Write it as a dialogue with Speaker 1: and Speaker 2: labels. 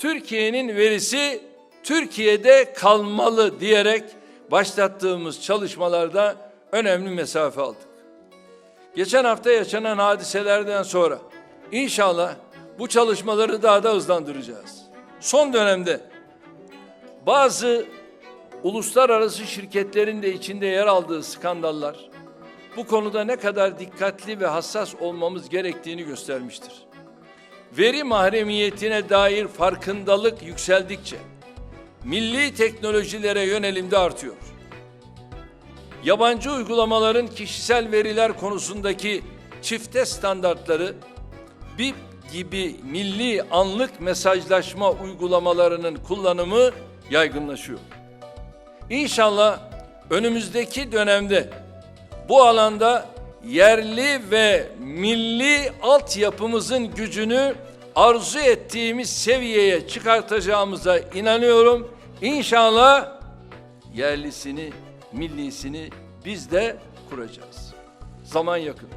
Speaker 1: Türkiye'nin verisi Türkiye'de kalmalı diyerek başlattığımız çalışmalarda önemli mesafe aldık. Geçen hafta yaşanan hadiselerden sonra inşallah bu çalışmaları daha da hızlandıracağız. Son dönemde bazı uluslararası şirketlerin de içinde yer aldığı skandallar bu konuda ne kadar dikkatli ve hassas olmamız gerektiğini göstermiştir. Veri mahremiyetine dair farkındalık yükseldikçe milli teknolojilere yönelim de artıyor. Yabancı uygulamaların kişisel veriler konusundaki çifte standartları BIP gibi milli anlık mesajlaşma uygulamalarının kullanımı yaygınlaşıyor. İnşallah önümüzdeki dönemde bu alanda yerli ve milli altyapımızın gücünü arzu ettiğimiz seviyeye çıkartacağımıza inanıyorum. İnşallah yerlisini, millisini biz de kuracağız. Zaman yakın.